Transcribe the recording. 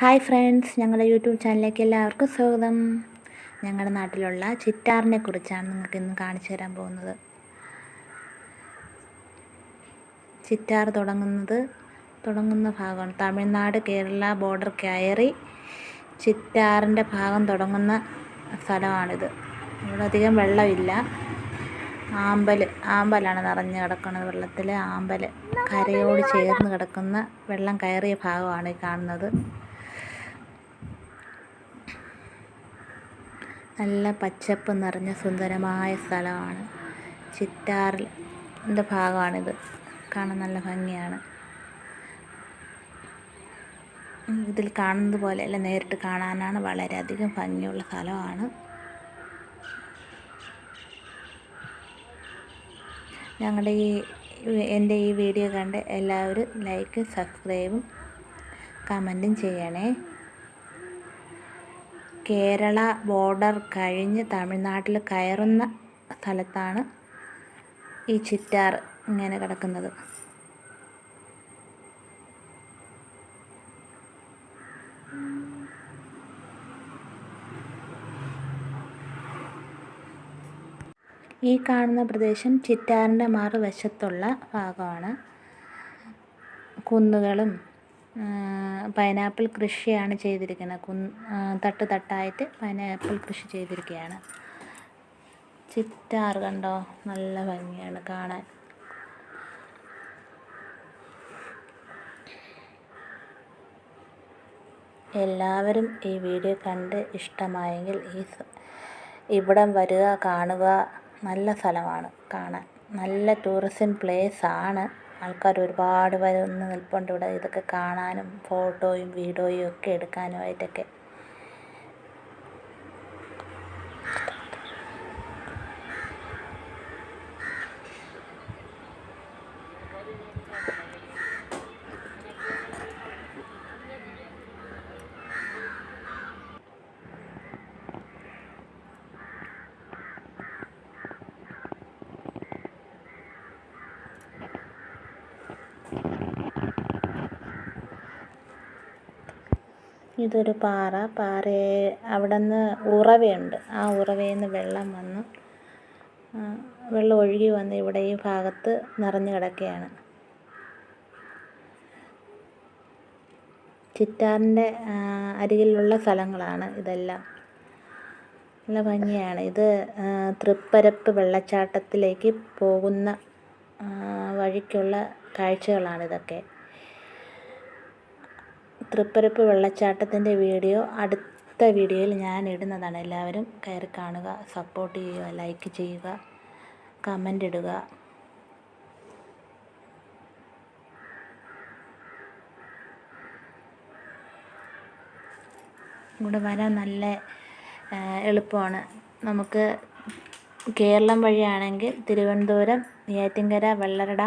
Hi friends ഞങ്ങളുടെ YouTube ചാനലിലേക്ക് എല്ലാവർക്കും സ്വാഗതം. ഞങ്ങളുടെ നാട്ടിലുള്ള ചിറ്റാറിനെ കുറിച്ചാണ് നിങ്ങൾക്ക് ഇന്ന് കാണിച്ചു തരാൻ പോകുന്നത്. ചിറ്റാർ തുടങ്ങുന്നത് തുടങ്ങുന്ന ഭാഗമാണ്. തമിഴ്നാട് കേരള ബോർഡർ കയറി ചിറ്റാറിന്റെ ഭാഗം തുടങ്ങുന്ന സ്ഥലമാണിത്. ഇവിടെ അധികം വെള്ളമില്ല. ആമ്പൽ ആമ്പലാണ് നിറഞ്ഞു കിടക്കുന്നത്. വെള്ളത്തിൽ ആമ്പൽ കരയോട് ചേർന്ന് കിടക്കുന്ന വെള്ളം കയറിയ ഭാഗമാണ് ഈ കാണുന്നത്. നല്ല പച്ചപ്പ് നിറഞ്ഞ സുന്ദരമായ സ്ഥലമാണ്. ചിറ്റാറിന്റെ ഭാഗമാണിത്. കാണാൻ നല്ല ഭംഗിയാണ്. ഇതിൽ കാണുന്നത് പോലെയല്ല നേരിട്ട് കാണാനാണ് വളരെയധികം ഭംഗിയുള്ള സ്ഥലമാണ്. ഞങ്ങളുടെ ഈ എന്റെ ഈ വീഡിയോ കണ്ട് എല്ലാവരും ലൈക്ക് സബ്സ്ക്രൈബും കമന്റും ചെയ്യണേ. കേരള ബോർഡർ കഴിഞ്ഞ് തമിഴ്നാട്ടിൽ കയറുന്ന സ്ഥലത്താണ് ഈ ചിറ്റാർ ഇങ്ങനെ കിടക്കുന്നത്. ഈ കാണുന്ന പ്രദേശം ചിറ്റാറിന്റെ മറുവശത്തുള്ള ഭാഗമാണ്. കുന്നുകളും പൈനാപ്പിൾ കൃഷിയാണ് ചെയ്തിരിക്കുന്നത്. കുന്ന് തട്ട് തട്ടായിട്ട് പൈനാപ്പിൾ കൃഷി ചെയ്തിരിക്കുകയാണ്. ചിറ്റാർ കണ്ടോ? നല്ല ഭംഗിയാണ് കാണാൻ. എല്ലാവരും ഈ വീഡിയോ കണ്ട് ഇഷ്ടമായെങ്കിൽ ഈ ഇവിടം വരിക കാണുക. നല്ല സ്ഥലമാണ് കാണാൻ. നല്ല ടൂറിസം പ്ലേസ് ആണ്. ആൾക്കാർ ഒരുപാട് വന്ന് നിൽപ്പുണ്ട് ഇവിടെ. ഇതൊക്കെ കാണാനും ഫോട്ടോയും വീഡിയോയും ഒക്കെ എടുക്കാനുമായിട്ടൊക്കെ. ഇതൊരു പാറ. പാറ അവിടെ നിന്ന് ഉറവയുണ്ട്. ആ ഉറവയിൽ നിന്ന് വെള്ളം വന്നു. വെള്ളം ഒഴുകി വന്ന് ഇവിടെ ഈ ഭാഗത്ത് നിറഞ്ഞു കിടക്കുകയാണ്. ചിറ്റാറിന്റെ അരികിലുള്ള സ്ഥലങ്ങളാണ് ഇതെല്ലാം. നല്ല ഭംഗിയാണ്. ഇത് തൃപ്പരപ്പ് വെള്ളച്ചാട്ടത്തിലേക്ക് പോകുന്ന വഴിക്കുള്ള കാഴ്ചകളാണിതൊക്കെ തൃപ്പരപ്പ് വെള്ളച്ചാട്ടത്തിന്റെ വീഡിയോ അടുത്ത വീഡിയോയിൽ ഞാൻ ഇടുന്നതാണ്. എല്ലാവരും കയറി കാണുക സപ്പോർട്ട് ചെയ്യുക ലൈക്ക് ചെയ്യുക കമന്റ് ഇടുക. ഇവിടെ വരാൻ നല്ല എളുപ്പമാണ്. നമുക്ക് കേരളം വഴിയാണെങ്കിൽ തിരുവനന്തപുരം നെയ്യാറ്റിൻകര വെള്ളറട